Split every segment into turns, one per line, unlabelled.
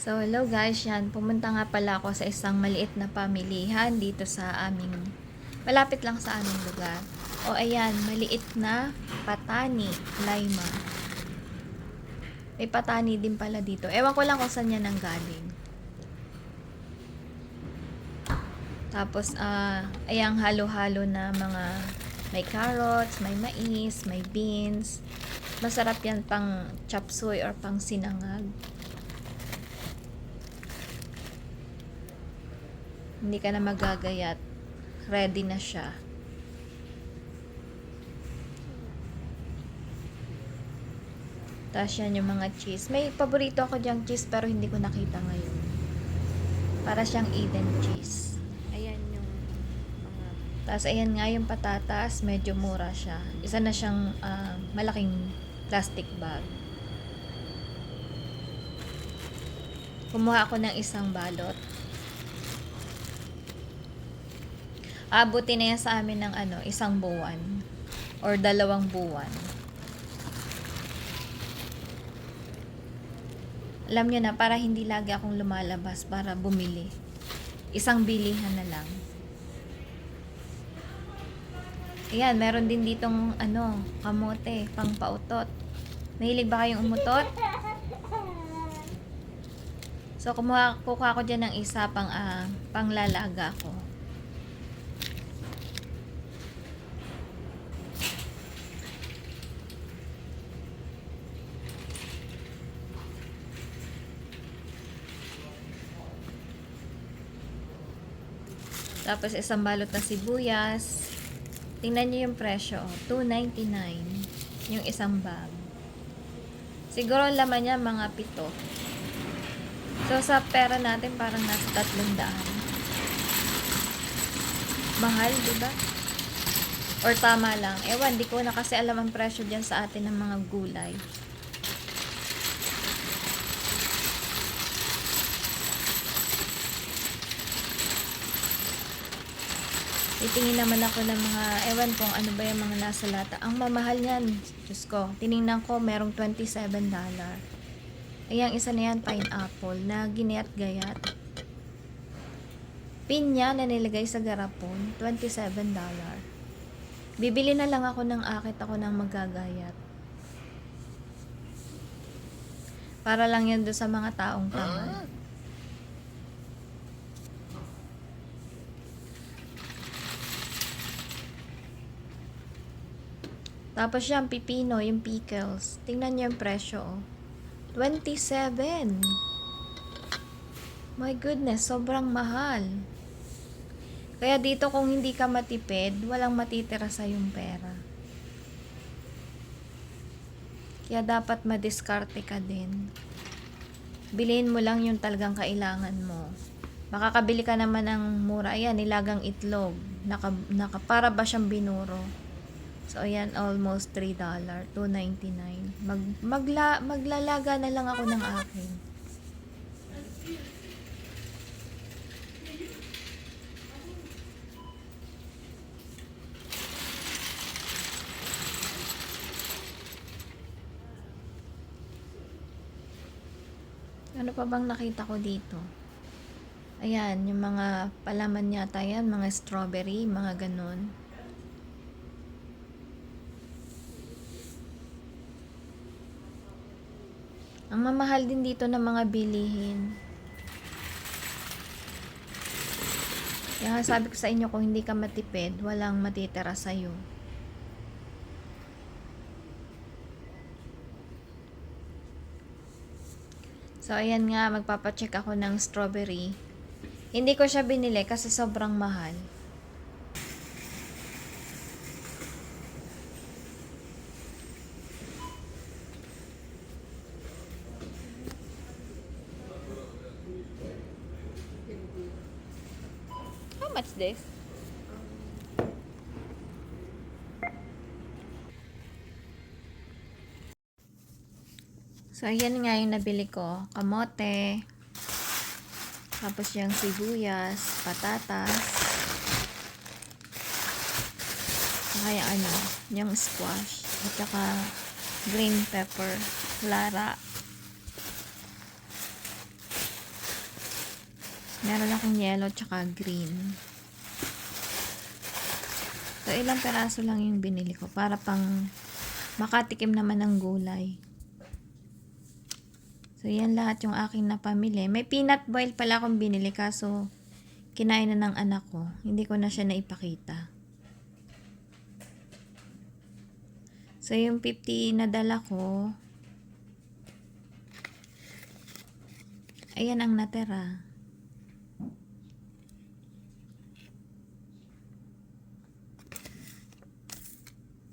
So, hello guys, yan. Pumunta nga pala ako sa isang maliit na pamilihan dito sa aming, malapit lang sa aming lugar. O ayan, maliit na patani, Laima. May patani din pala dito. Ewan ko lang kung saan yan nanggaling. Tapos, ah, ayang halo-halo na mga may carrots, may mais, may beans. Masarap yan pang chop suey or pang sinangag. Hindi ka na magagayat. Ready na siya. Tapos yan yung mga cheese. May paborito ako dyang cheese pero hindi ko nakita ngayon. Para siyang Eden cheese.
Ayan yung mga
Tapos ayan nga yung patatas, medyo mura siya. Isa na siyang ah, malaking plastic bag. Kumuha ako ng isang balot. Abuti na yan sa amin ng ano, isang buwan. Or dalawang buwan. Alam nyo na, para hindi lagi akong lumalabas para bumili. Isang bilihan na lang. Ayan, meron din ditong ano, kamote, pang pautot. Mahilig ba kayong umutot? So, kumuha, kukuha ko dyan ng isa pang, ah, panglalaga ko. Tapos isang balot na sibuyas. Tingnan niyo yung presyo. oh. 2.99 yung isang bag. Siguro ang laman niya mga pito. So sa pera natin parang nasa tatlong daan. Mahal, di ba? Or tama lang. Ewan, di ko na kasi alam ang presyo dyan sa atin ng mga gulay. Titingin naman ako ng mga, ewan kung ano ba yung mga nasa lata. Ang mamahal niyan, Diyos ko, tiningnan ko, merong $27. Ayan, isa na yan, pineapple, na ginayat-gayat. Pinya na nilagay sa garapon, $27. Bibili na lang ako ng akit ako ng magagayat. Para lang yan doon sa mga taong tamad. Tapos yan, pipino, yung pickles. Tingnan niyo yung presyo, oh. 27. My goodness, sobrang mahal. Kaya dito kung hindi ka matipid, walang matitira sa yung pera. Kaya dapat madiskarte ka din. Bilhin mo lang yung talagang kailangan mo. Makakabili ka naman ng mura. Ayan, nilagang itlog. Naka, naka, para ba siyang binuro? So, ayan, almost $3. $2.99. Mag, magla, maglalaga na lang ako ng akin. Ano pa bang nakita ko dito? Ayan, yung mga palaman yata yan, mga strawberry, mga ganun. Ang mamahal din dito ng mga bilihin. Kaya sabi ko sa inyo, kung hindi ka matipid, walang matitira sa'yo. So, ayan nga, magpapacheck ako ng strawberry. Hindi ko siya binili kasi sobrang mahal. Much this? So, ayan nga yung nabili ko. Kamote. Tapos yung sibuyas, patatas. Yung ano, yung squash. At saka green pepper, lara. Meron akong yellow tsaka green. So, ilang peraso lang yung binili ko para pang makatikim naman ng gulay. So, yan lahat yung aking napamili. May peanut boil pala akong binili kaso kinain na ng anak ko. Hindi ko na siya naipakita. So, yung 50 na dala ko, ayan ang natira.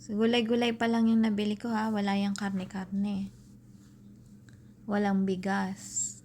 Gulay-gulay pa lang yung nabili ko ha. Wala yung karne-karne. Walang bigas.